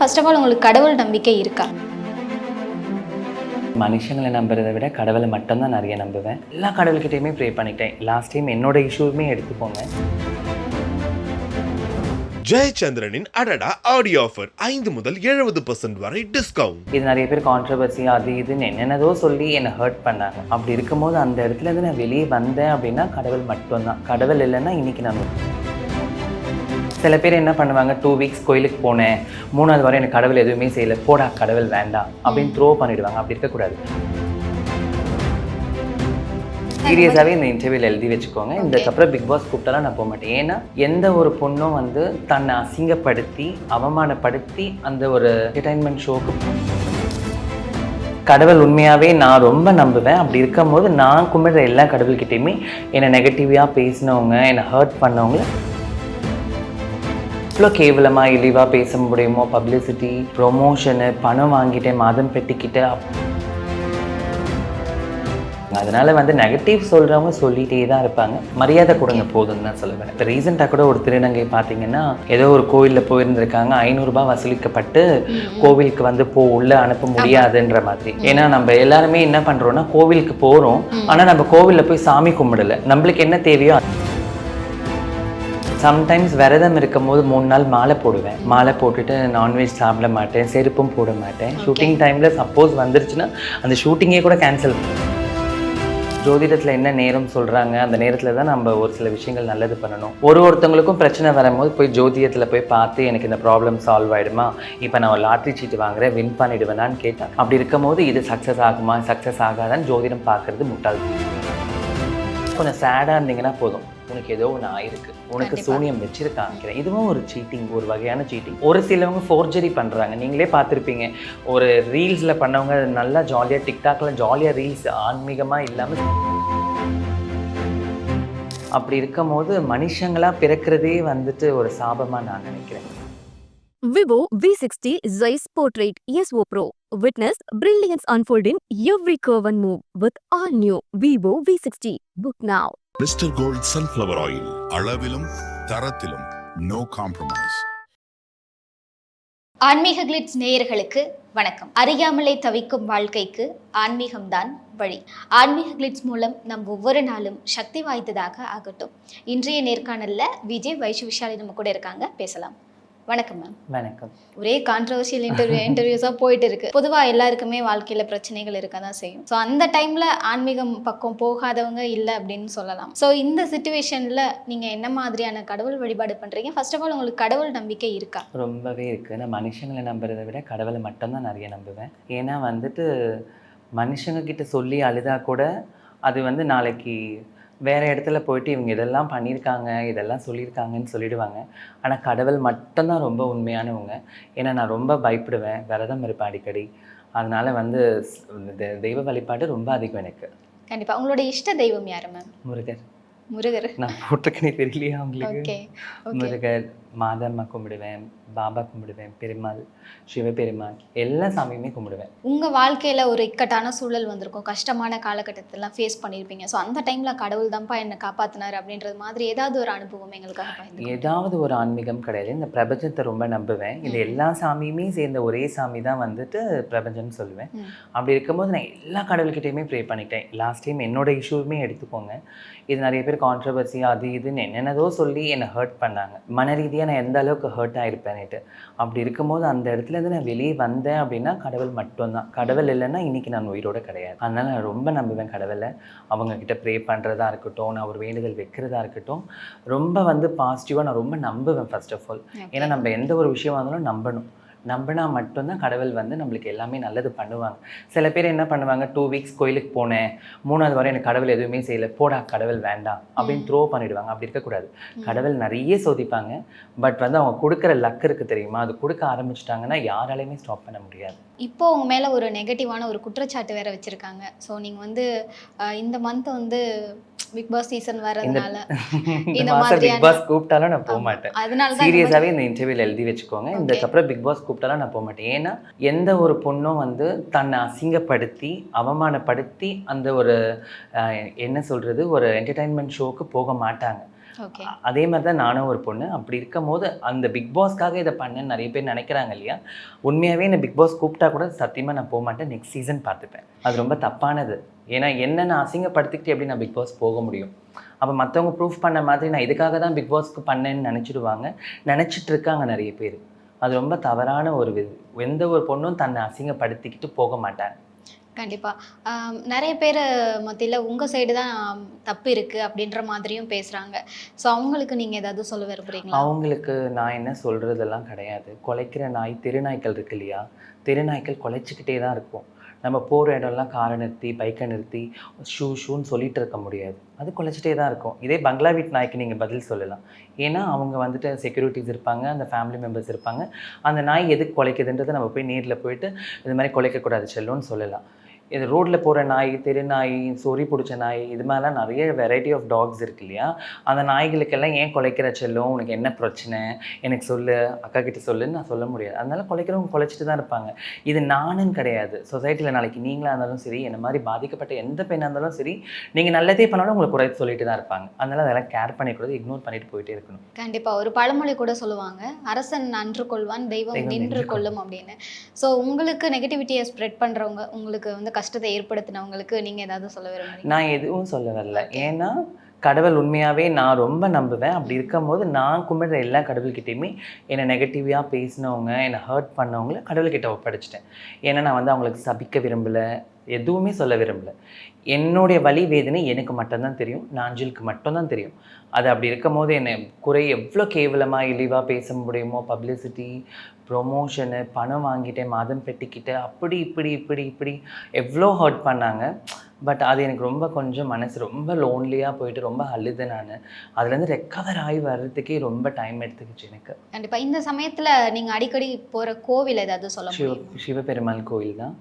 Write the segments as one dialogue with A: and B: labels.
A: First of all உங்களுக்கு கடவுள் நம்பிக்கை இருக்கா?
B: மனுஷங்களை நம்புறதை விட கடவுளை மட்டும்தான் நிறைய நம்புவேன். எல்லா கடவுள்கிட்டயுமே ப்ரே பண்ணிட்டேன் லாஸ்ட் டைம் என்னோட இஷ்யூமே எடுத்துக்கோங்க
C: ஜெயச்சந்திரனின் அடடா ஆடியோ ஆஃபர் ஐந்து முதல் எழுபது பர்சன்ட் வரை டிஸ்கவுண்ட்
B: இது நிறைய பேர் கான்ட்ரவர்சி அது இதுன்னு என்னென்னதோ சொல்லி என்னை ஹர்ட் பண்ணாங்க. அப்படி இருக்கும்போது அந்த இடத்துல இருந்து நான் வெளியே வந்தேன் அப்படின்னா கடவுள் மட்டும்தான். கடவுள் இல்லைன்னா இன்னைக்கு நான் சில பேர் என்ன பண்ணுவாங்க டூ வீக்ஸ் கோயிலுக்கு போனேன் மூணாவது வாரம் எனக்கு கடவுள் எதுவுமே செய்யல போடா கடவுள் வேண்டாம் அப்படின்னு த்ரோ பண்ணிடுவாங்க. அப்படி இருக்கக்கூடாது. சீரியஸாகவே இந்த இன்டர்வியூல எழுதி வச்சுக்கோங்க. இதுக்கப்புறம் பிக் பாஸ் கூப்பிட்டாலும் நான் போக மாட்டேன். ஏன்னா எந்த ஒரு பொண்ணும் வந்து தன்னை அசிங்கப்படுத்தி அவமானப்படுத்தி அந்த ஒரு என்டர்டைன்மெண்ட் ஷோக்கு கடவுள் உண்மையாகவே நான் ரொம்ப நம்புவேன். அப்படி இருக்கும்போது நான் கும்பிடுற எல்லா கடவுள்கிட்டயுமே என்னை நெகட்டிவாக பேசினவங்க என்னை ஹர்ட் பண்ணவங்கள இவ்வளோ கேவலமாக இழிவாக பேச முடியுமோ? பப்ளிசிட்டி ப்ரொமோஷனு பணம் வாங்கிட்டேன் மாதம் பெட்டிக்கிட்டு அதனால வந்து நெகட்டிவ் சொல்றவங்க சொல்லிட்டே தான் இருப்பாங்க. மரியாதை கொடுங்க போதும்னு தான் சொல்லுவேன். இப்போ ரீசெண்டாக கூட ஒரு திருநங்கை பார்த்தீங்கன்னா ஏதோ ஒரு கோயிலில் போயிருந்திருக்காங்க. ஐநூறுரூபா வசூலிக்கப்பட்டு கோவிலுக்கு வந்து போ உள்ள அனுப்ப முடியாதுன்ற மாதிரி. ஏன்னா நம்ம எல்லாருமே என்ன பண்றோம்னா கோவிலுக்கு போறோம். ஆனா நம்ம கோவில்ல போய் சாமி கும்பிடல. நம்மளுக்கு என்ன தேவையோ சம்டைம்ஸ் விரதம் இருக்கும்போது மூணு நாள் மாலை போடுவேன். மாலை போட்டுட்டு நான்வெஜ் சாப்பிட மாட்டேன் செருப்பும் போட மாட்டேன். ஷூட்டிங் டைமில் சப்போஸ் வந்துருச்சுன்னா அந்த ஷூட்டிங்கே கூட கேன்சல் ஜோதிடத்தில் என்ன நேரம் சொல்கிறாங்க அந்த நேரத்தில் தான் நம்ம ஒரு சில விஷயங்கள் நல்லது பண்ணணும். ஒரு ஒருத்தவங்களுக்கும் பிரச்சனை வரும்போது போய் ஜோதிடத்தில் போய் பார்த்து எனக்கு இந்த ப்ராப்ளம் சால்வ் ஆகிடுமா இப்போ நான் லாட்ரி சீட்டு வாங்குறேன் வின் பண்ணிடுவேனான்னு கேட்டேன் அப்படி இருக்கும்போது இது சக்ஸஸ் ஆகுமா? சக்ஸஸ் ஆகாதான்னு ஜோதிடம் பார்க்கறது முட்டாள். கொஞ்சம் சேடாக இருந்தீங்கன்னா போதும். உனக்கு ஏதோ ஒன்று ஆயிருக்கு. உனக்கு சூனியம் வச்சிருக்காங்க இதுவும் ஒரு சீட்டிங் ஒரு வகையான சீட்டிங் ஒரு சிலவங்க ஃபோர்ஜரி பண்ணுறாங்க நீங்களே பார்த்துருப்பீங்க. ஒரு ரீல்ஸில் பண்ணவங்க நல்லா ஜாலியாக டிக்டாக்ல ஜாலியாக ரீல்ஸ் ஆன்மீகமாக இல்லாமல் அப்படி இருக்கும்போது மனுஷங்களா பிறக்கிறதே வந்துட்டு ஒரு சாபமாக நான் நினைக்கிறேன்.
D: Vivo V60 Zeiss Portrait ESO Pro. Witness brilliance unfold in every curve and move with all new Vivo V60. Book now.
E: Mister Gold sunflower oil அளவிலும் தரத்திலும் நோ காம்ப்ரமைஸ்
A: ஆன்மீக கிளிட்ஸ் நேயர்களுக்கு வணக்கம். அறியாமலே தவிக்கும் வாழ்க்கைக்கு ஆன்மீகம்தான் வழி. ஆன்மீக கிளிட்ஸ் மூலம் நம் ஒவ்வொரு நாளும் சக்தி வாய்ந்ததாக ஆகட்டும். இன்றைய நேர்காணல்ல விஜய் வைஷு விஷாலி நம்ம கூட இருக்காங்க. பேசலாம். வணக்கம் மேம்
B: வணக்கம்.
A: ஒரே கான்ட்ரவர்ஷியல் இன்டர்வியூ இன்டர்வியூஸாக போயிட்டு இருக்கு பொதுவாக எல்லாருக்குமே வாழ்க்கையில் பிரச்சனைகள் இருக்க தான் செய்யும். ஸோ அந்த டைமில் ஆன்மீகம் பக்கம் போகாதவங்க இல்லை அப்படின்னு சொல்லலாம். ஸோ இந்த சுச்சுவேஷனில் நீங்கள் என்ன மாதிரியான கடவுள் வழிபாடு பண்ணுறீங்க ஃபர்ஸ்ட் ஆஃப் ஆல் உங்களுக்கு கடவுள் நம்பிக்கை இருக்கா?
B: ரொம்பவே இருக்குது நான் மனுஷங்களை நம்புறதை விட கடவுளை மட்டும்தான் நிறைய நம்புவேன். ஏன்னா வந்துட்டு மனுஷங்க கிட்ட சொல்லி அழுதா கூட அது வந்து நாளைக்கு வேற இடத்துல போயிட்டு இவங்க இதெல்லாம் பண்ணியிருக்காங்க இதெல்லாம் சொல்லியிருக்காங்கன்னு சொல்லிடுவாங்க. ஆனால் கடவுள் மட்டும்தான் ரொம்ப உண்மையானவங்க. ஏன்னா நான் ரொம்ப பயப்படுவேன். விரதம் இருப்பேன் அடிக்கடி. அதனால வந்து தெய்வ வழிபாடு ரொம்ப அதிகம் எனக்கு.
A: கண்டிப்பாக உங்களோட இஷ்ட தெய்வம் யாரு மேம்
B: முருகர்.
A: முருகர்.
B: நான் போட்டிருக்கனே தெரியலையா உங்களுக்கு? முருகர். மாதம்மா கும்பிடுவேன் பாபா கும்பிடுவேன் பெருமாள் சிவபெருமாள் எல்லா சாமியுமே கும்பிடுவேன்.
A: உங்கள் வாழ்க்கையில் ஒரு இக்கட்டான சூழல் வந்திருக்கும். கஷ்டமான காலகட்டத்திலாம் ஃபேஸ் பண்ணியிருப்பீங்க ஸோ அந்த டைமில் கடவுள் தான்ப்பா என்னை காப்பாற்றினார் அப்படின்றது மாதிரி ஏதாவது ஒரு அனுபவம் எங்களுக்காக
B: ஏதாவது ஒரு ஆன்மீகம் கிடையாது. இந்த பிரபஞ்சத்தை ரொம்ப நம்புவேன். இந்த எல்லா சாமியுமே சேர்ந்த ஒரே சாமி தான் வந்துட்டு பிரபஞ்சம்னு சொல்லுவேன். அப்படி இருக்கும்போது நான் எல்லா கடவுள்கிட்டயுமே ப்ரே பண்ணிட்டேன். லாஸ்ட் டைம் என்னோட இஷ்யூமே எடுத்துக்கோங்க. இது நிறைய பேர் கான்ட்ரவர்சி அது இதுன்னு என்னென்னதோ சொல்லி என்னை ஹர்ட் பண்ணாங்க. மன ரீதியாக நான் எந்த அளவுக்கு ஹர்ட் ஆயிருப்பேன்னுட்டு. அப்படி இருக்கும்போது அந்த இடத்துல இருந்து நான் வெளியே வந்தேன் அப்படின்னா கடவுள் மட்டும்தான். கடவுள் இல்லைன்னா இன்னைக்கு நான் உயிரோட கிடையாது. அதனால நான் ரொம்ப நம்புவேன் கடவுளை. அவங்க கிட்ட ப்ரே பண்ணுறதா இருக்கட்டும் நான் ஒரு வேண்டுதல் வைக்கிறதா இருக்கட்டும் ரொம்ப வந்து பாசிட்டிவாக நான் ரொம்ப நம்புவேன் ஃபர்ஸ்ட் ஆஃப் ஆல் ஏன்னா நம்ம எந்த ஒரு விஷயமா இருந்தாலும் நம்பணும். நம்பினா மட்டும்தான் கடவுள் வந்து நம்மளுக்கு எல்லாமே நல்லது பண்ணுவாங்க. சில பேர் என்ன பண்ணுவாங்க? டூ வீக்ஸ் கோயிலுக்கு போனேன். மூணாவது வாரம் எனக்கு கடவுள் எதுவுமே செய்யல. போடா கடவுள் வேண்டாம் அப்படின்னு த்ரோ பண்ணிடுவாங்க. அப்படி இருக்கக்கூடாது. கடவுள் நிறைய சோதிப்பாங்க. பட் வந்து அவங்க கொடுக்குற லக் இருக்கு தெரியுமா? அது கொடுக்க ஆரம்பிச்சிட்டாங்கன்னா யாராலையுமே ஸ்டாப் பண்ண முடியாது.
A: இப்போ உங்க மேல ஒரு நெகட்டிவான ஒரு குற்றச்சாட்டு வேற வச்சிருக்காங்க. ஸோ நீங்க வந்து இந்த மந்த் வந்து பிக் பாஸ் சீசன்
B: இந்த
A: வர்றதுனால
B: இந்த மாதம் பிக் பாஸ் கூப்பிட்டாலும் நான் போக. மாட்டேன்.
A: அதனால தான் இந்த
B: இன்டர்வியூல எழுதி வச்சுக்கோங்க. இதுக்கப்புறம் பிக் பாஸ் கூப்பிட்டாலும் நான் போக மாட்டேன். ஏன்னா எந்த ஒரு பொண்ணும் வந்து தன்னை அசிங்கப்படுத்தி அவமானப்படுத்தி அந்த ஒரு என்ன சொல்றது ஒரு என்டர்டைன்மெண்ட் ஷோக்கு போக மாட்டாங்க. அதே மாதிரி தான் நானும் ஒரு பொண்ணு. அப்படி இருக்கும் போது அந்த பிக் பாஸ்க்காக இதை பண்ணேன்னு நிறைய பேர் நினைக்கிறாங்க இல்லையா? உண்மையாகவே என்ன பிக் பாஸ் கூப்பிட்டா கூட சத்தியமாக நான் போக மாட்டேன். நெக்ஸ்ட் சீசன் பார்த்துப்பேன். அது ரொம்ப தப்பானது. ஏன்னா என்ன நான் அசிங்கப்படுத்திக்கிட்டு எப்படி நான் பிக் பாஸ் போக முடியும்? அப்போ மற்றவங்க ப்ரூஃப் பண்ண மாதிரி நான் இதுக்காக தான் பிக் பாஸ்க்கு பண்ணேன்னு நினச்சிடுவாங்க. நினச்சிட்டு இருக்காங்க நிறைய பேர். அது ரொம்ப தவறான ஒரு இது எந்த ஒரு பொண்ணும் தன்னை அசிங்கப்படுத்திக்கிட்டு போக மாட்டாங்க.
A: கண்டிப்பாக நிறைய பேர் மத்தியில் உங்கள் சைடு தான் தப்பு இருக்குது அப்படின்ற மாதிரியும் பேசுகிறாங்க ஸோ அவங்களுக்கு நீங்கள் ஏதாவது சொல்ல விரும்புகிறீங்களா
B: அவங்களுக்கு நான் என்ன சொல்கிறதெல்லாம் கிடையாது. குலைக்கிற நாய் தெருநாய்க்கள் இருக்கு இல்லையா? தெருநாய்க்கள் குலைச்சிக்கிட்டே தான் இருக்கும். நம்ம போகிற இடம்லாம் காரை நிறுத்தி பைக்கை நிறுத்தி ஷூ ஷூன்னு சொல்லிட்டு இருக்க முடியாது. அது குலைச்சிட்டே தான் இருக்கும். இதே பங்களா வீட் நாய்க்கு நீங்கள் பதில் சொல்லலாம். ஏன்னா அவங்க வந்துட்டு செக்யூரிட்டிஸ் இருப்பாங்க அந்த ஃபேமிலி மெம்பர்ஸ் இருப்பாங்க. அந்த நாய் எதுக்கு குலைக்குதுன்றதை நம்ம போய் நேரில் போயிட்டு இது மாதிரி குலைக்கக்கூடாது செல்லுன்னு சொல்லலாம். இது ரோட்டில் போகிற நாய் தெரு நாய் சொறி பிடிச்ச நாய் இது மாதிரிலாம் நிறைய வெரைட்டி ஆஃப் டாக்ஸ் இருக்கு இல்லையா? அந்த நாய்களுக்கெல்லாம் ஏன் குலைக்கிற செல்லும்? உனக்கு என்ன பிரச்சனை? எனக்கு சொல்லு. அக்கா கிட்ட சொல்லுன்னு நான் சொல்ல முடியாது. அதனால குலைக்கிறவங்க குலைச்சிட்டு தான் இருப்பாங்க. இது நானும் கிடையாது. சொசைட்டியில் நாளைக்கு நீங்களாக இருந்தாலும் சரி என்ன மாதிரி பாதிக்கப்பட்ட எந்த பெண்ணாக இருந்தாலும் சரி நீங்கள் நல்லதே பண்ணாலும் உங்களுக்கு குறை சொல்லிட்டு தான் இருப்பாங்க. அதனால அதெல்லாம் கேர் பண்ணிக்கூடாது இக்னோர் பண்ணிட்டு போயிட்டே இருக்கணும்.
A: கண்டிப்பாக ஒரு பழமொழி கூட சொல்லுவாங்க. அரசன் நன்று கொள்வான் தெய்வம் நின்று கொள்ளும். அப்படின்னு. ஸோ உங்களுக்கு நெகட்டிவிட்டியை ஸ்ப்ரெட் பண்ணுறவங்க உங்களுக்கு வந்து கஷ்டத்தை ஏற்படுத்தினவங்களுக்கு நீங்கள் ஏதாவது சொல்ல விரும்புறீங்க
B: நான் எதுவும் சொல்ல வரல. ஏன்னா கடவுள் உண்மையாகவே நான் ரொம்ப நம்புவேன். அப்படி இருக்கும்போது நான் கும்பிடுற எல்லா கடவுள்கிட்டையுமே என்னை நெகட்டிவாக பேசினவங்க என்னை ஹர்ட் பண்ணவங்கள கடவுள்கிட்ட ஒப்படைச்சிட்டேன். ஏன்னா நான் வந்து அவங்களுக்கு சபிக்க விரும்பலை. எதுவுமே சொல்ல விரும்பல. என்னுடைய வலி வேதனை எனக்கு மட்டும்தான் தெரியும். நாஞ்சிலுக்கு மட்டும்தான் தெரியும். அது அப்படி இருக்கும் போது என்னை குறை எவ்வளோ கேவலமாக இழிவாக பேச முடியுமோ பப்ளிசிட்டி ப்ரொமோஷனு பணம் வாங்கிட்டேன் மாதம் பெட்டிக்கிட்டு அப்படி இப்படி இப்படி இப்படி எவ்வளோ ஹர்ட் பண்ணாங்க. பட் அது எனக்கு ரொம்ப கொஞ்சம் மனசு ரொம்ப லோன்லியாக போயிட்டு ரொம்ப அழுது நான். அதுலேருந்து ரெக்கவர் ஆகி வர்றதுக்கே ரொம்ப டைம் எடுத்துக்கிச்சு எனக்கு.
A: கண்டிப்பாக இந்த சமயத்தில் நீங்கள் அடிக்கடி போகிற கோவில் ஏதாவது சொல்ல
B: சிவ சிவபெருமாள் கோயில் தான்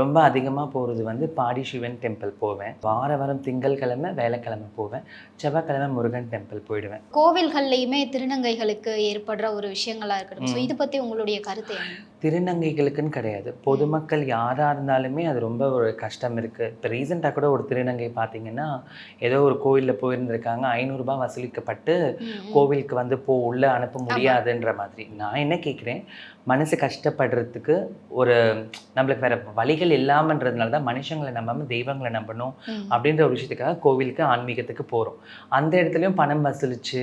B: ரொம்ப அதிகமாக போகிறது வந்து பாடி சிவன் டெம்பிள் போவேன். வார வாரம் திங்கட்கிழமை வேலைக்கிழமை போவேன். செவ்வாய்க்கிழமை முருகன் டெம்பிள் போயிடுவேன்.
A: கோவில்கள்லையுமே திருநங்கைகளுக்கு ஏற்படுற ஒரு விஷயங்களா இருக்கட்டும். ஸோ இது பற்றி உங்களுடைய கருத்து என்ன?
B: திருநங்கைகளுக்குன்னு கிடையாது. பொதுமக்கள் யாராக இருந்தாலுமே அது ரொம்ப ஒரு கஷ்டம் இருக்குது இப்போ ரீசெண்டாக கூட ஒரு திருநங்கை பார்த்தீங்கன்னா ஏதோ ஒரு கோவிலில் போயிருந்திருக்காங்க. ஐநூறுரூபா வசூலிக்கப்பட்டு கோவிலுக்கு வந்து போ உள்ளே அனுப்ப முடியாதுன்ற மாதிரி. நான் என்ன கேட்குறேன் மனசு கஷ்டப்படுறதுக்கு ஒரு நம்மளுக்கு வேற வழிகள் இல்லாமன்றதுனால தான் மனுஷங்களை நம்பாம தெய்வங்களை நம்பணும். அப்படின்ற ஒரு விஷயத்துக்காக கோவிலுக்கு ஆன்மீகத்துக்கு போகிறோம் அந்த இடத்துலையும் பணம் வசூலிச்சு.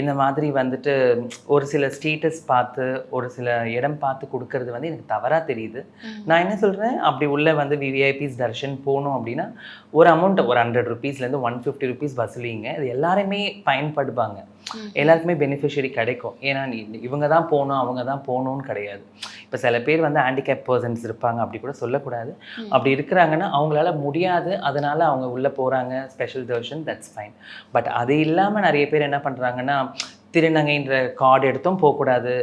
B: இந்த மாதிரி வந்துட்டு ஒரு சில ஸ்டேட்டஸ் பார்த்து ஒரு சில இடம் பார்த்து கொடுக்கறது வந்து எனக்கு தவறாக தெரியுது. நான் என்ன சொல்கிறேன் அப்படி உள்ள வந்து விவிஐபிஸ் தர்ஷன் போகணும் அப்படின்னா ஒரு அமௌண்ட் ஒரு ஹண்ட்ரட் ருபீஸ்லேருந்து ஒன் ஃபிஃப்டி ருபீஸ் வசூலிங்க இது எல்லாருமே பயன்படுவாங்க. எல்லாருக்குமே பெனிஃபிஷரி கிடைக்கும். ஏன்னா நீ இவங்க தான் போகணும் அவங்க தான் போகணும்னு கிடையாது. இப்போ சில பேர் வந்து ஹேண்டிகேப் பர்சன்ஸ் இருப்பாங்க அப்படி கூட சொல்லக்கூடாது. அப்படி இருக்கிறாங்கன்னா அவங்களால முடியாது. அதனால அவங்க உள்ளே போகிறாங்க special darshan that's fine but அது இல்லாமல் நிறைய பேர் என்ன பண்ணுறாங்கன்னா திருநங்கைன்ற கார்டு எடுத்தும் போகக்கூடாது.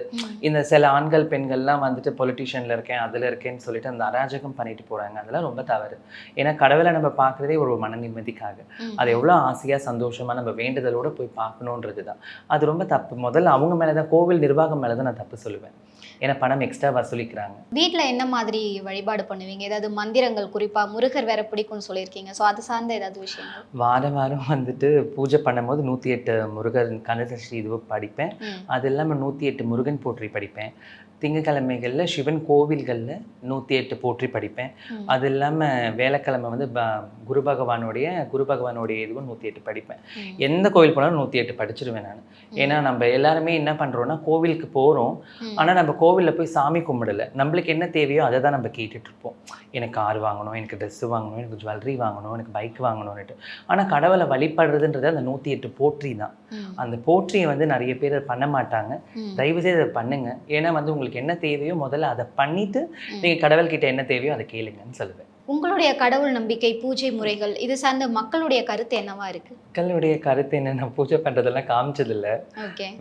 B: இந்த சில ஆண்கள் பெண்கள்லாம் வந்துட்டு பொலிட்டிஷியனில் இருக்கேன் அதில் இருக்கேன்னு சொல்லிட்டு அந்த அராஜகம் பண்ணிட்டு போகிறாங்க அதெல்லாம் ரொம்ப தவறு. ஏன்னா கடவுளை நம்ம பார்க்குறதே ஒரு மன நிம்மதிக்காக. அது எவ்வளோ ஆசையாக சந்தோஷமாக நம்ம வேண்டுதலோட போய் பார்க்கணுன்றது தான் அது ரொம்ப தப்பு. முதல்ல அவங்க மேலே தான் கோவில் நிர்வாகம் மேலே தான் நான் தப்பு சொல்லுவேன். ஏன்னா பணம் எக்ஸ்ட்ரா வசூலிக்கிறாங்க
A: வீட்ல என்ன மாதிரி வழிபாடு பண்ணுவீங்க? ஏதாவது மந்திரங்கள் குறிப்பா முருகர் வேற பிடிக்கும்னு சொல்லியிருக்கீங்க. ஸோ அது சார்ந்த ஏதாவது விஷயங்கள்?
B: வாரம் வாரம் வந்துட்டு பூஜை பண்ணும்போது நூற்றி எட்டு முருகன் கனசஷ்டி இது படிப்பேன். அது இல்லாமல் நூற்றி எட்டு முருகன் போற்றி படிப்பேன். திங்கக்கிழமைகளில் சிவன் கோவில்களில் நூற்றி எட்டு போற்றி படிப்பேன். அது இல்லாமல் வேலைக்கிழமை வந்து ப குரு பகவானுடைய குரு பகவானுடைய இதுவும் நூற்றி எட்டு படிப்பேன். எந்த கோவில் போனாலும் நூற்றி எட்டு படிச்சிருவேன் நான். ஏன்னா நம்ம எல்லாருமே என்ன பண்ணுறோன்னா கோவிலுக்கு போகிறோம். ஆனால் நம்ம கோவிலில் போய் சாமி கும்பிடல. நம்மளுக்கு என்ன தேவையோ அதை தான் நம்ம கேட்டுட்டு இருப்போம். எனக்கு கார் வாங்கணும் எனக்கு ட்ரெஸ்ஸு வாங்கணும் எனக்கு ஜுவல்லரி வாங்கணும் எனக்கு பைக் வாங்கணும்னுட்டு. ஆனால் கடவுளை வழிபடுறதுன்றது அந்த நூற்றி எட்டு போற்றி தான். அந்த போற்றியை வந்து நிறைய பேர் அதை பண்ண மாட்டாங்க.
A: ம்.
B: தயவு செய்து அதை பண்ணுங்க. ஏன்னா வந்து உங்களுக்கு என்ன தேவையோ முதல்ல அதை பண்ணிட்டு
A: ம்.
B: நீங்கள் கடவுள்கிட்ட என்ன தேவையோ அதை கேளுங்கன்னு சொல்லுவேன்
A: உங்களுடைய கடவுள் நம்பிக்கை பூஜை முறைகள் இது சார்ந்த மக்களுடைய கருத்து என்னவா இருக்கு?
B: மக்களுடைய கருத்து என்ன? நான் பூஜை பண்ணுறதெல்லாம் காமிச்சதில்ல.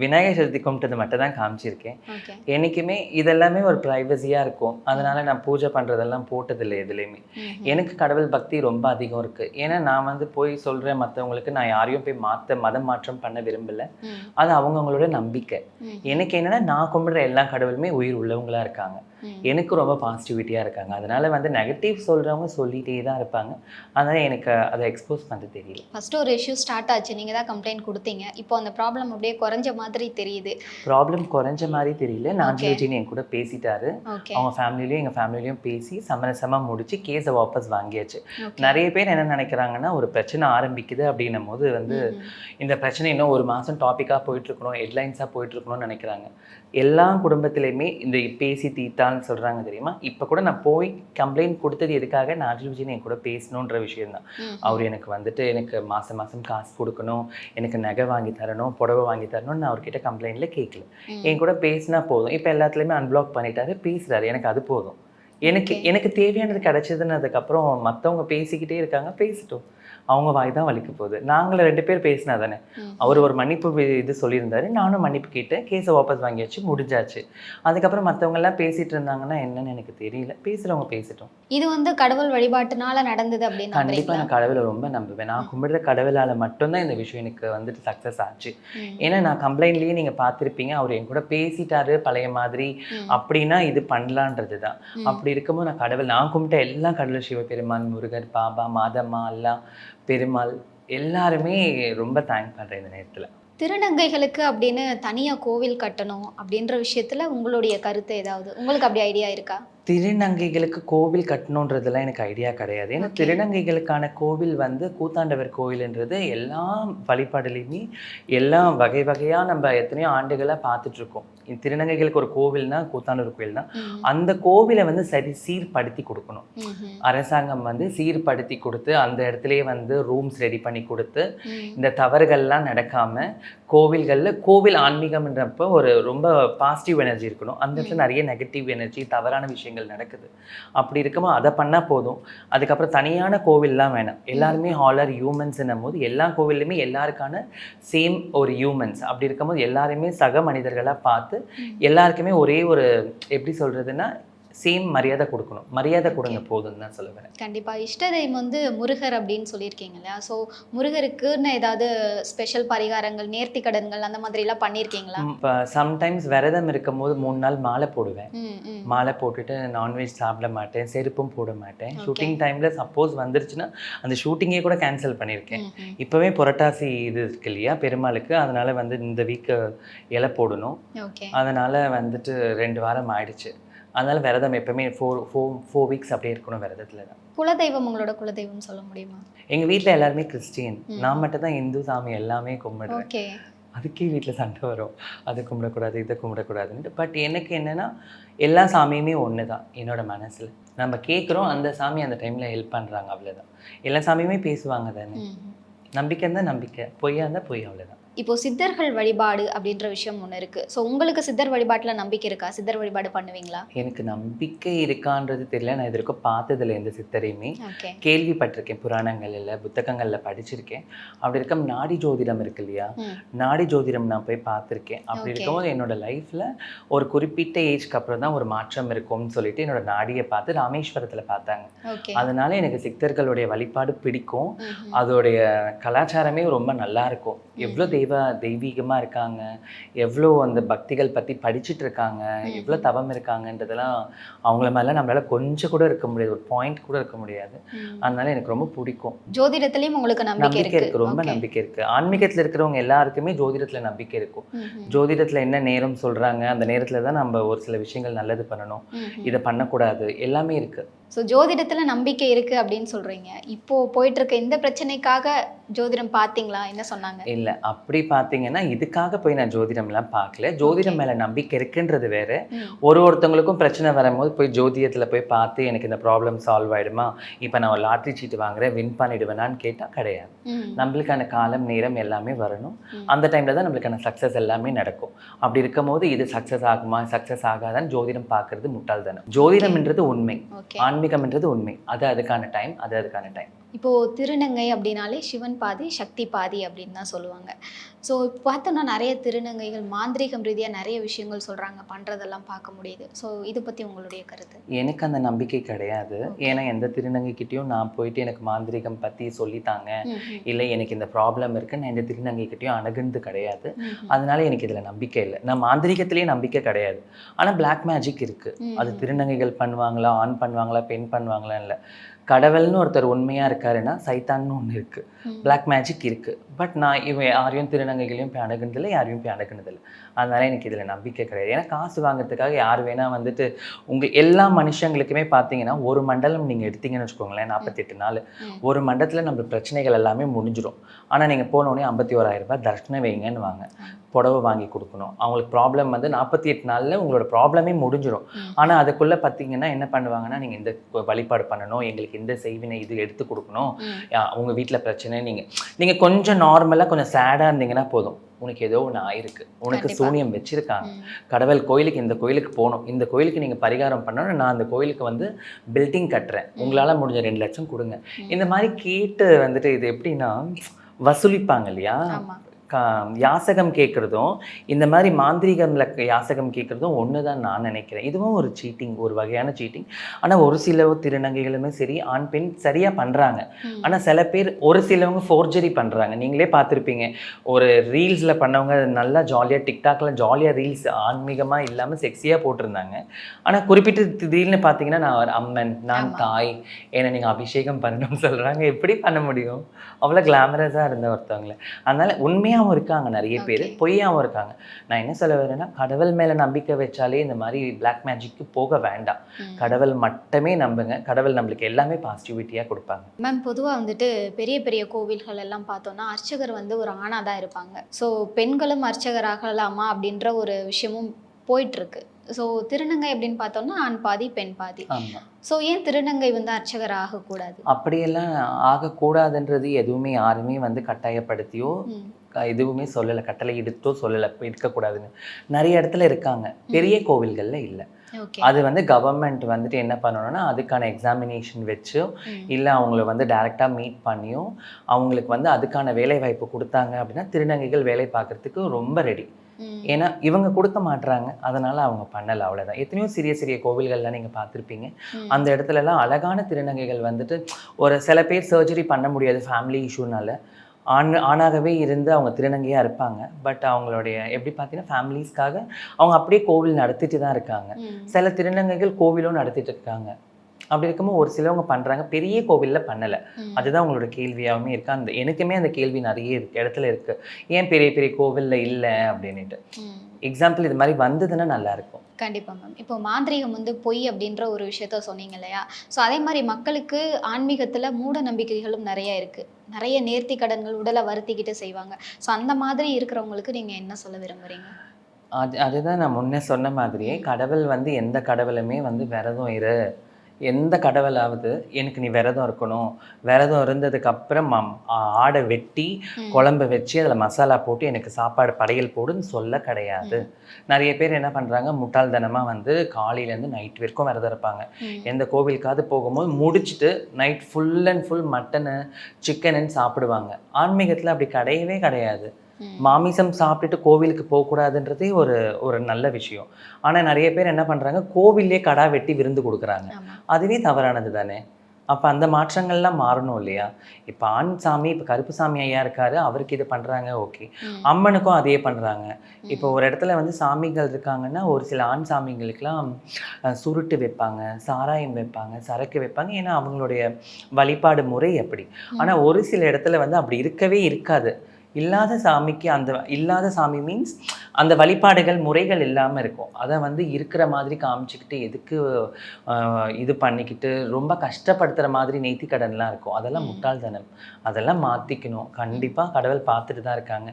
B: விநாயகர் சதுர்த்தி கும்பிட்டது மட்டும் தான் காமிச்சிருக்கேன்.
A: ஓகே.
B: என்றைக்குமே இதெல்லாமே ஒரு ப்ரைவசியாக இருக்கும். அதனால நான் பூஜை பண்ணுறதெல்லாம் போட்டதில்லை எதுலேயுமே. எனக்கு கடவுள் பக்தி ரொம்ப அதிகம் இருக்குது ஏன்னா நான் வந்து போய் சொல்கிறேன் மற்றவங்களுக்கு நான் யாரையும் போய் மாற்ற மதம் மாற்றம் பண்ண விரும்பல. அது அவங்கவுங்களோட நம்பிக்கை. எனக்கு என்னன்னா நான் கும்பிடுற எல்லா கடவுளுமே உயிர் உள்ளவங்களா இருக்காங்க. எனக்கு ரொம்ப பாசிட்டிவிட்டியாக இருக்காங்க. அதனால வந்து நெகட்டிவ் சொல்கிறவங்க சொல்லிகிட்டே தான் இருப்பாங்க. அதனால் எனக்கு அதை எக்ஸ்போஸ் பண்ண தெரியல.
A: ஃபர்ஸ்ட் ஒரு இஷ்யூ ஸ்டார்ட் ஆச்சு. நீங்க தான் கம்ப்ளைண்ட் கொடுத்தீங்க. இப்போ அந்த ப்ராப்ளம் அப்படியே குறைஞ்ச மாதிரி தெரியுது.
B: ப்ராப்ளம் குறைஞ்ச மாதிரி தெரியல. நாஜியோஜினி என் கூட பேசிட்டாரு. அவங்க ஃபேமிலிலையும் எங்கள் ஃபேமிலிலையும் பேசி சமரசமாக முடிச்சு கேஸை வாபஸ் வாங்கியாச்சு. நிறைய பேர் என்ன நினைக்கிறாங்கன்னா ஒரு பிரச்சனை ஆரம்பிக்குது அப்படின்னும் போது வந்து இந்த பிரச்சனை இன்னும் ஒரு மாதம் டாப்பிக்காக போயிட்டுருக்கணும் ஹெட்லைன்ஸாக போயிட்டுருக்கணும்னு நினைக்கிறாங்க. எல்லா குடும்பத்திலையுமே இந்த பேசி தீட்டான்னு சொல்கிறாங்க தெரியுமா? இப்போ கூட நான் போய் கம்ப்ளைண்ட் கொடுத்தது எதுக்காக? நாஜிலுஜின்னு என் கூட பேசணுன்ற விஷயம்தான். அவர் எனக்கு வந்துட்டு எனக்கு மாதம் மாதம் காசு கொடுக்கணும் எனக்கு நகை வாங்கி தரணும் புடவை வாங்கி தரணும்னு நான் அவர்கிட்ட கம்ப்ளைண்ட்டில் கேட்கல என் கூட பேசினா போதும். இப்போ எல்லாத்துலேயுமே அன்பிளாக் பண்ணிட்டாரு பேசுகிறாரு எனக்கு அது போதும். எனக்கு எனக்கு தேவையானது கிடைச்சதுன்னு அதுக்கப்புறம் மற்றவங்க பேசிக்கிட்டே இருக்காங்க பேசட்டும். அவங்க வாய் தான் வலிக்க போகுது. நாங்களும் ரெண்டு பேர் பேசினா தானே. அவர் ஒரு மன்னிப்பு இது சொல்லியிருந்தாரு. நானும் மன்னிப்பு கேட்டேன். கேஸை வாபஸ் வாங்கியாச்சு முடிஞ்சாச்சு. அதுக்கப்புறம் மற்றவங்க எல்லாம் பேசிட்டு இருந்தாங்கன்னா என்னன்னு எனக்கு தெரியல. பேசுகிறவங்க பேசட்டும்.
A: இது வந்து கடவுள் வழிபாட்டுனால நடந்தது அப்படின்னு
B: கண்டிப்பாக நான் கடவுளை ரொம்ப நம்புவேன். நான் கும்பிடுற கடவுளால் மட்டும்தான் இந்த விஷயம் எனக்கு வந்துட்டு சக்ஸஸ் ஆச்சு. ஏன்னா நான் கம்ப்ளைண்ட்லேயே நீங்கள் பார்த்துருப்பீங்க. அவர் என் கூட பேசிட்டாரு பழைய மாதிரி. அப்படின்னா இது பண்ணலான்றது தான். அப்படி இருக்கும்போது நான் கடவுள் நான் கும்பிட்ட எல்லா கடவுள் சிவபெருமான் முருகர் பாபா மாதம்மா அல்லா பெருமாள் எல்லாருமே ரொம்ப தேங்க் பண்ணுறேன் இந்த நேரத்தில்.
A: திருநங்கைகளுக்கு அப்படின்னு தனியா கோவில் கட்டணும் அப்படின்ற விஷயத்துல உங்களுடைய கருத்து ஏதாவது? உங்களுக்கு அப்படி ஐடியா இருக்கா?
B: திருநங்கைகளுக்கு கோவில் கட்டணுன்றதுலாம் எனக்கு ஐடியா கிடையாது ஏன்னா. திருநங்கைகளுக்கான கோவில் வந்து கூத்தாண்டவர் கோவில்ன்றது எல்லா வழிபாடுலையுமே எல்லா வகை வகையாக நம்ம எத்தனையோ ஆண்டுகளாக பார்த்துட்டு இருக்கோம் இந்த திருநங்கைகளுக்கு ஒரு கோவில்னா கூத்தாண்டவர் கோவில் தான். அந்த கோவிலை வந்து சரி சீர்படுத்தி கொடுக்கணும். அரசாங்கம் வந்து சீர்படுத்தி கொடுத்து அந்த இடத்துலயே வந்து ரூம்ஸ் ரெடி பண்ணி கொடுத்து. இந்த தவறுகள்லாம் நடக்காம கோவில்கள்ல கோவில் ஆன்மீகம்ன்றப்போ ஒரு ரொம்ப பாசிட்டிவ் எனர்ஜி இருக்கணும் அந்த இடத்துல நிறைய நெகட்டிவ் எனர்ஜி தவறான விஷயங்கள் நடக்குது. அப்படி இருக்கும்போது அதை பண்ணா போதும். அதுக்கப்புறம் தனியான கோவில்லாம் வேணாம். எல்லாருமே ஹாலர் ஹியூமன்ஸ்ன்னும் போது எல்லா கோவில்லையுமே எல்லாருக்கான சேம் ஒரு ஹியூமன்ஸ். அப்படி இருக்கும்போது எல்லாருமே சக மனிதர்களா பார்த்து எல்லாருக்குமே ஒரே ஒரு எப்படி சொல்றதுன்னா சேம் மரியாதை கொடுக்கணும். மரியாதை கொடுங்க போதும்னு தான் சொல்ல வரேன்.
A: கண்டிப்பா. இஷ்ட தெய்வம் வந்து முருகர் அப்படின்னு சொல்லியிருக்கீங்க இல்லையா ஸோ முருகருக்குன்னு ஏதாவது ஸ்பெஷல் பரிகாரங்கள் நேர்த்தி கடன்கள் அந்த மாதிரி எல்லாம் பண்ணியிருக்கீங்களா
B: இப்போ சம்டைம்ஸ் விரதம் இருக்கும்போது மூணு நாள் மாலை போடுவேன். மாலை போட்டுட்டு நான்வெஜ் சாப்பிட மாட்டேன் செருப்பும் போட மாட்டேன். ஷூட்டிங் டைமில் சப்போஸ் வந்துருச்சுன்னா அந்த ஷூட்டிங்கே கூட கேன்சல் பண்ணியிருக்கேன். இப்போவே புரட்டாசி இது இருக்கு இல்லையா பெருமாளுக்கு. அதனால வந்து இந்த வீக்கு இலை போடணும்.
A: ஓகே
B: அதனால வந்துட்டு ரெண்டு வாரம் ஆயிடுச்சு. அதனால விரதம் எப்பவுமே ஃபோர் ஃபோர் ஃபோர் வீக்ஸ் அப்படியே இருக்கணும் விரதத்தில் தான்.
A: குலதெய்வம் உங்களோட குலதெய்வம் சொல்ல முடியுமா?
B: எங்கள் வீட்டில் எல்லாருமே கிறிஸ்டியன். நான் மட்டும் தான் இந்து சாமி எல்லாமே கும்பிடுறேன். அதுக்கே வீட்டில் சண்டை வரும். அதை கும்பிடக்கூடாது இதை கும்பிடக்கூடாதுன்ட்டு பட் எனக்கு என்னென்னா எல்லா சாமியுமே ஒன்று தான் என்னோட மனசில். நம்ம கேட்குறோம் அந்த சாமி அந்த டைமில் ஹெல்ப் பண்ணுறாங்க அவ்வளோதான் எல்லா சாமியுமே பேசுவாங்க தானே. நம்பிக்கை இருந்தால் நம்பிக்கை பொய்யா இருந்தால் பொய் அவ்வளோதான்
A: இப்போ சித்தர்கள் வழிபாடு அப்படின்ற விஷயம் ஒன்று இருக்கு. ஸோ உங்களுக்கு சித்தர் வழிபாட்டுல நம்பிக்கை இருக்கா? சித்தர் வழிபாடு பண்ணுவீங்களா?
B: எனக்கு நம்பிக்கை இருக்கான்றது தெரியல. நான் இது வரைக்கும் பார்த்ததில்ல எந்த சித்தரையுமே. கேள்விப்பட்டிருக்கேன் புராணங்களில் புத்தகங்களில் படிச்சிருக்கேன். அப்படி இருக்க நாடி ஜோதிடம் இருக்கு இல்லையா? நாடி ஜோதிடம் நான் போய் பார்த்துருக்கேன். அப்படி. இருக்கும்போது என்னோட லைஃப்பில் ஒரு குறிப்பிட்ட ஏஜ்க்கு அப்புறம் தான் ஒரு மாற்றம் இருக்கும்னு சொல்லிட்டு என்னோட நாடியை பார்த்து ராமேஸ்வரத்தில் பார்த்தாங்க. அதனால எனக்கு சித்தர்களுடைய வழிபாடு பிடிக்கும். அதோடைய கலாச்சாரமே ரொம்ப நல்லா இருக்கும். எவ்வளோ தெய்வ தெய்வீகமாக இருக்காங்க. எவ்வளோ அந்த பக்திகள் பற்றி படிச்சுட்டு இருக்காங்க எவ்வளோ தவம் இருக்காங்கன்றதெல்லாம் அவங்கள மாதிரிலாம் நம்மளால கொஞ்சம் கூட இருக்க முடியாது. ஒரு பாயிண்ட் கூட இருக்க முடியாது. அதனால எனக்கு ரொம்ப பிடிக்கும்.
A: ஜோதிடத்திலயும் உங்களுக்கு நம்பிக்கை
B: நம்பிக்கை
A: இருக்கு.
B: இருக்கு ரொம்ப. நம்பிக்கை இருக்கு. ஆன்மீகத்துல இருக்கிறவங்க எல்லாருக்குமே ஜோதிடத்துல நம்பிக்கை இருக்கும். ஜோதிடத்துல என்ன நேரம் சொல்றாங்க அந்த நேரத்துல தான் நம்ம ஒரு சில விஷயங்கள் நல்லது பண்ணணும். இதை பண்ணக்கூடாது. எல்லாமே இருக்கு.
A: ஸோ ஜோதிடத்துல நம்பிக்கை இருக்கு அப்படின்னு சொல்றீங்க. இப்போ போயிட்டு இருக்க இந்த பிரச்சனைக்காக ஜோதிடம் பார்த்தீங்களா? என்ன சொன்னாங்க?
B: இல்ல அப்படி பாத்தீங்கன்னா இதுக்காக போய் நான் ஜோதிடம்லாம் பார்க்கல. ஜோதிடம் மேல நம்பிக்கை இருக்குன்றது வேற. ஒரு ஒருத்தவங்களுக்கும் பிரச்சனை வரும்போது போய் ஜோதிடத்துல போய் பார்த்து எனக்கு இந்த ப்ராப்ளம் சால்வ் ஆயிடுமா? இப்போ நான் ஒரு லாட்ரி சீட்டு வாங்குறேன் வின் பண்ணிடுவேனான்னு கேட்டா கிடையாது. நம்மளுக்கான காலம் நேரம் எல்லாமே வரணும். அந்த டைம்ல தான் நம்மளுக்கான சக்ஸஸ் எல்லாமே நடக்கும். அப்படி இருக்கும்போது இது சக்ஸஸ் ஆகுமா? சக்ஸஸ் ஆகாதான்னு ஜோதிடம் பார்க்கறது முட்டாள்தானே ஜோதிடம்ன்றது உண்மை.
A: ஓகே
B: ஆன்மீகம்ன்றது உண்மை. அது அதுக்கான டைம் அது அதுக்கான டைம்
A: இப்போ திருநங்கை அப்படின்னாலே சிவன் பாதி சக்தி பாதி அப்படின்னு தான் சொல்லுவாங்க. ஸோ பார்த்தோம்னா நிறைய திருநங்கைகள் மாந்திரீகம் ரீதியாக நிறைய விஷயங்கள் சொல்றாங்க பண்றதெல்லாம் பார்க்க முடியுது. ஸோ இது பத்தி உங்களுடைய கருத்து?
B: எனக்கு அந்த நம்பிக்கை கிடையாது. ஏன்னா எந்த திருநங்கைக்கிட்டயும் நான் போயிட்டு எனக்கு மாந்திரிகம் பத்தி சொல்லித்தாங்க. இல்லை எனக்கு இந்த ப்ராப்ளம் இருக்கு நான் இந்த திருநங்கைக்கிட்டயும் அணுகுனது கிடையாது. அதனால எனக்கு இதுல நம்பிக்கை இல்லை. நான் மாந்திரிகத்திலேயே நம்பிக்கை கிடையாது. ஆனா Black மேஜிக் இருக்கு.
A: ம்,
B: அது. திருநங்கைகள் பண்ணுவாங்களா ஆண் பண்ணுவாங்களா பெண் பண்ணுவாங்களா இல்லை. கடவுள்னு ஒருத்தர் உண்மையாக இருக்காருன்னா சைத்தான்னு ஒன்று இருக்குது. Black மேஜிக் இருக்குது பட் நான் இவன் யாரையும் திருநங்கைகளையும் போய் அணுகுனதில்லை யாரையும் போய் அணுகுனதில்லை அதனால எனக்கு இதில் நம்பிக்கை கிடையாது. ஏன்னா காசு வாங்குறதுக்காக யார் வேணால் வந்துட்டு உங்கள் எல்லா மனுஷங்களுக்குமே பார்த்தீங்கன்னா ஒரு மண்டலம் நீங்கள் எடுத்தீங்கன்னு வச்சுக்கோங்களேன் நாற்பத்தெட்டு நாள். ஒரு மண்டலத்தில் நம்ம பிரச்சனைகள் எல்லாமே முடிஞ்சிடும் ஆனால் நீங்கள் போனோடனே ஐம்பத்தி ஓராயிரம் ரூபாய் தர்ஷனம் வைங்கன்னு வாங்க புடவை வாங்கி கொடுக்கணும். அவங்களுக்கு ப்ராப்ளம் வந்து நாற்பத்தி எட்டு நாளில் உங்களோட ப்ராப்ளமே முடிஞ்சிடும். ஆனால் அதுக்குள்ளே பார்த்தீங்கன்னா என்ன பண்ணுவாங்கன்னா நீங்கள் இந்த வழிபாடு பண்ணணும். எங்களுக்கு இந்த செய்வினை இது எடுத்து கொடுக்கணும்.
A: ம்.
B: யா- உங்க வீட்டில் பிரச்சனை நீங்கள் நீங்கள் கொஞ்சம் நார்மலாக கொஞ்சம் சேடாக இருந்தீங்கன்னா போதும். உனக்கு ஏதோ ஒன்று ஆயிருக்கு. உனக்கு. சூனியம் வச்சிருக்காங்க. கடவுள் கோயிலுக்கு இந்த கோயிலுக்கு போகணும். இந்த கோயிலுக்கு நீங்கள் பரிகாரம் பண்ணணும் நான் அந்த கோயிலுக்கு வந்து பில்டிங் கட்டுறேன். உங்களால் முடிஞ்ச ரெண்டு லட்சம் கொடுங்க. இந்த மாதிரி கேட்டு வந்துட்டு இது எப்படின்னா வசூலிப்பாங்க இல்லையா? யாசகம் கேட்குறதும் இந்த மாதிரி மாந்திரிகம்ல யாசகம் கேட்குறதும் ஒன்று தான் நான் நினைக்கிறேன். இதுவும் ஒரு சீட்டிங் ஒரு வகையான சீட்டிங் ஆனால் ஒரு சில திருநங்கைகளுமே சரி ஆண் பெண் சரியாக பண்ணுறாங்க. ஆனால் சில பேர் ஒரு சிலவங்க ஃபோர்ஜரி பண்ணுறாங்க நீங்களே பார்த்துருப்பீங்க. ஒரு ரீல்ஸில் பண்ணவங்க நல்லா ஜாலியாக டிக்டாக்ல ஜாலியாக ரீல்ஸ் ஆன்மீகமாக இல்லாமல் செக்ஸியாக போட்டிருந்தாங்க. ஆனால் குறிப்பிட்டு திடீர்னு பார்த்தீங்கன்னா நான் அம்மன் நான். தாய் என்னை நீங்கள் அபிஷேகம் பண்ணணும்னு சொல்கிறாங்க எப்படி பண்ண முடியும்? அவ்வளோ கிளாமரஸாக இருந்த ஒருத்தவங்கள. அதனால உண்மையாகவும் இருக்காங்க நிறைய பேர். பொய்யாகவும் இருக்காங்க. நான் என்ன சொல்ல வரேன்னா கடவுள் மேலே நம்பிக்கை வச்சாலே இந்த மாதிரி பிளாக் மேஜிக்கு போக வேண்டாம். கடவுள் மட்டுமே நம்புங்க. கடவுள் நம்மளுக்கு எல்லாமே பாசிட்டிவிட்டியாக கொடுப்பாங்க.
A: மேம் பொதுவாக வந்துட்டு பெரிய பெரிய கோவில்கள் எல்லாம் பார்த்தோம்னா அர்ச்சகர் வந்து ஒரு ஆணாக தான் இருப்பாங்க. ஸோ பெண்களும் அர்ச்சகர் ஆகலாமா அப்படின்ற ஒரு விஷயமும் போயிட்டு இருக்கு ஸோ திருநங்கை அப்படின்னு பார்த்தோம்னா ஆண் பாதி பெண் பாதி. ஸோ ஏன் திருநங்கை வந்து அர்ச்சகர் ஆகக்கூடாது?
B: அப்படியெல்லாம் ஆகக்கூடாதுன்றது எதுவுமே யாருமே வந்து கட்டாயப்படுத்தியோ எதுவுமே சொல்லலை கட்டளை எடுத்தோ சொல்லலை இருக்கக்கூடாதுன்னு. நிறைய இடத்துல இருக்காங்க. பெரிய கோவில்களில் இல்லை. அது வந்து கவர்மெண்ட் வந்துட்டு என்ன பண்ணணும்னா அதுக்கான எக்ஸாமினேஷன் வச்சு. இல்லை அவங்கள வந்து டைரெக்டாக மீட் பண்ணியும் அவங்களுக்கு வந்து அதுக்கான வேலை வாய்ப்பு கொடுத்தாங்க அப்படின்னா திருநங்கைகள் வேலை பார்க்கறதுக்கு ரொம்ப ரெடி. ஏன்னா இவங்க கொடுக்க மாட்றாங்க. அதனால அவங்க பண்ணலை அவ்வளோதான் எத்தனையோ சிறிய சிறிய கோவில்கள்லாம் நீங்கள் பார்த்துருப்பீங்க. அந்த இடத்துலலாம் அழகான திருநங்கைகள் வந்துட்டு ஒரு சில பேர் சர்ஜரி பண்ண முடியாது ஃபேமிலி இஷ்யூனால ஆண் ஆணாகவே இருந்து அவங்க திருநங்கையாக இருப்பாங்க. பட் அவங்களுடைய எப்படி பார்த்தீங்கன்னா ஃபேமிலிஸ்க்காக அவங்க அப்படியே கோவில் நடத்திட்டு தான் இருக்காங்க. சில திருநங்கைகள் கோவிலும் நடத்திட்டு இருக்காங்க. அப்படி இருக்கும்போது ஒரு சிலவங்க பண்ணுறாங்க பெரிய கோவிலில் பண்ணலை. அதுதான் உங்களோட கேள்வியாகவுமே இருக்கு. அந்த எனக்குமே அந்த கேள்வி நிறைய இருக்கு இடத்துல இருக்கு. ஏன் பெரிய பெரிய கோவிலில் இல்லை? அப்படின்ட்டு. எக்ஸாம்பிள் இது மாதிரி வந்ததுன்னா நல்லா இருக்கும்
A: கண்டிப்பா மேம் இப்போ மாந்திரீகம் வந்து பொய் அப்படின்ற ஒரு விஷயத்த சொன்னீங்க இல்லையா? ஸோ அதே மாதிரி மக்களுக்கு ஆன்மீகத்துல மூட நம்பிக்கைகளும் நிறைய இருக்கு. நிறைய நேர்த்தி கடன்கள் உடலை வருத்திக்கிட்டு செய்வாங்க. ஸோ அந்த மாதிரி இருக்கிறவங்களுக்கு நீங்க என்ன சொல்ல விரும்புறீங்க?
B: அது அதுதான் நான் முன்னே சொன்ன மாதிரியே கடவுள் வந்து எந்த கடவுளுமே வந்து விரதம் இரு. எந்த கடவுளாவது எனக்கு நீ விரதம் இருக்கணும் விரதம் இருந்ததுக்கு அப்புறம் மம்- ஆ- ஆடை வெட்டி. குழம்பு வச்சு அதில் மசாலா போட்டு எனக்கு சாப்பாடு படையல் போடுன்னு சொல்ல கிடையாது நிறைய பேர் என்ன பண்ணுறாங்க முட்டாள்தனமாக வந்து காலையிலேருந்து நைட் வரைக்கும் விரதம் இருப்பாங்க. எந்த கோவிலுக்காவது போகும்போது முடிச்சுட்டு night full and full mutton சிக்கனுன்னு சாப்பிடுவாங்க ஆன்மீகத்தில் அப்படி கிடையவே கிடையாது. மாமிசம் சாப்பிட்டுட்டு கோவிலுக்கு போகக்கூடாதுன்றதே ஒரு ஒரு நல்ல விஷயம். ஆனால் நிறைய பேர் என்ன பண்ணுறாங்க கோவில்லே கடா வெட்டி விருந்து கொடுக்குறாங்க. அதுவே தவறானது தானே? அப்போ அந்த மாற்றங்கள்லாம் மாறணும் இல்லையா? இப்போ ஆண் சாமி இப்போ கருப்பு சாமி ஐயா இருக்காரு அவருக்கு இது பண்ணுறாங்க ஓகே. அம்மனுக்கும் அதே பண்ணுறாங்க இப்போ ஒரு இடத்துல வந்து சாமிகள் இருக்காங்கன்னா ஒரு சில ஆண் சாமிகளுக்கெல்லாம் சுருட்டு வைப்பாங்க சாராயம் வைப்பாங்க சரக்கு வைப்பாங்க. ஏன்னா அவங்களுடைய வழிபாடு முறை அப்படி. ஆனால் ஒரு சில இடத்துல வந்து அப்படி இருக்கவே இருக்காது. இல்லாத சாமிக்கு அந்த இல்லாத சாமி மீன்ஸ் அந்த வழிபாடுகள் முறைகள் இல்லாமல் இருக்கும். அதை வந்து இருக்கிற மாதிரி காமிச்சிக்கிட்டு எதுக்கு இது பண்ணிக்கிட்டு ரொம்ப கஷ்டப்படுத்துகிற மாதிரி நேர்த்தி கடன்லாம் இருக்கும். அதெல்லாம். முட்டாள்தனம். அதெல்லாம் மாற்றிக்கணும் கண்டிப்பாக கடவுள் பார்த்துட்டு தான் இருக்காங்க.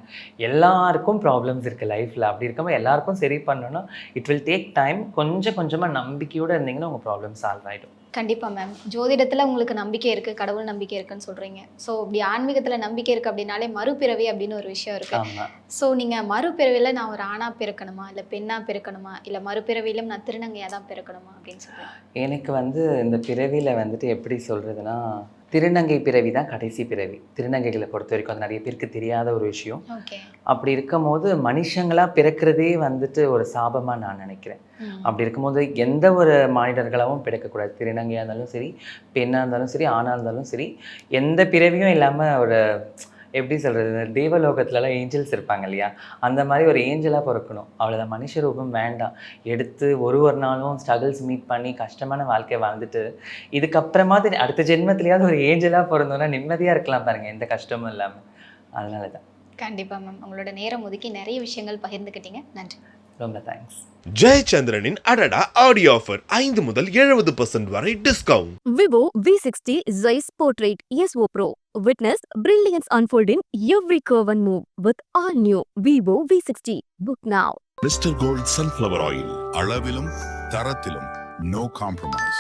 B: எல்லாருக்கும் ப்ராப்ளம்ஸ் இருக்குது லைஃப்பில் அப்படி இருக்கும்போது எல்லாருக்கும் சரி பண்ணணும்னா இட் வில் டேக் டைம் கொஞ்சம் கொஞ்சமாக நம்பிக்கையோடு இருந்தீங்கன்னா உங்கள் ப்ராப்ளம் சால்வ் ஆகிடும்
A: கண்டிப்பா மேம் ஜோதிடத்துல உங்களுக்கு நம்பிக்கை இருக்கு கடவுள் நம்பிக்கை இருக்குன்னு சொல்றீங்க. ஸோ இப்படி ஆன்மீகத்துல நம்பிக்கை இருக்கு அப்படின்னாலே மறுபிறவி அப்படின்னு ஒரு விஷயம் இருக்கு.
B: ஆமாம்
A: ஸோ நீங்க மறுபிறவில நான் ஒரு ஆணா பிறக்கணுமா? இல்ல பெண்ணா பிறக்கணுமா? இல்ல மறுபிறவிலும் நான் திருநங்கையா தான் பிறக்கணுமா அப்படின்னு சொல்றேன்
B: எனக்கு வந்து இந்த பிறவியில் வந்துட்டு எப்படி சொல்கிறதுனா திருநங்கை பிறவி தான் கடைசி பிறவி. திருநங்கைகளை பொறுத்த வரைக்கும் அது நிறைய பேருக்கு தெரியாத ஒரு விஷயம். அப்படி இருக்கும்போது மனுஷங்களாக பிறக்கிறதே வந்துட்டு ஒரு சாபமாக நான் நினைக்கிறேன். அப்படி இருக்கும்போது எந்த ஒரு மானிடர்களாகவும் பிறக்கக்கூடாது. திருநங்கையாக இருந்தாலும் சரி பெண்ணாக இருந்தாலும் சரி ஆணாக இருந்தாலும் சரி எந்த பிறவியும் இல்லாமல் ஒரு எப்படி சொல்கிறது தேவலோகத்துலலாம் ஏஞ்சல்ஸ் இருப்பாங்க இல்லையா? அந்த மாதிரி ஒரு ஏஞ்சலாக பிறக்கணும். அவ்வளோதான் மனுஷ ரூபம் வேண்டாம். எடுத்து ஒரு ஒரு நாளும் ஸ்ட்ரகிள்ஸ் மீட் பண்ணி கஷ்டமான வாழ்க்கையை வாழ்ந்துட்டு இதுக்கப்புறமா அடுத்த ஜென்மத்திலேயாவது ஒரு ஏஞ்சலாக பிறந்தோன்னா நிம்மதியாக இருக்கலாம் பாருங்கள் எந்த கஷ்டமும் இல்லாமல் அதனால தான்
A: கண்டிப்பாக மேம் உங்களோட நேரம் ஒதுக்கி நிறைய விஷயங்கள் பகிர்ந்துக்கிட்டீங்க. நன்றி.
B: ரொம்ப தேங்க்ஸ்
C: ஜெயச்சந்திரனின் அடடா ஆடியோ ஆஃபர் ஐந்து முதல் எழுபது பர்சன்ட் வரை discount
D: Vivo V60 Zeiss Portrait ESO Pro. Witness brilliance unfold in every curve and move with all new Vivo V60. Book now.
E: Mister gold sunflower oil அளவிலும் தரத்திலும் நோ காம்ப்ரமைஸ்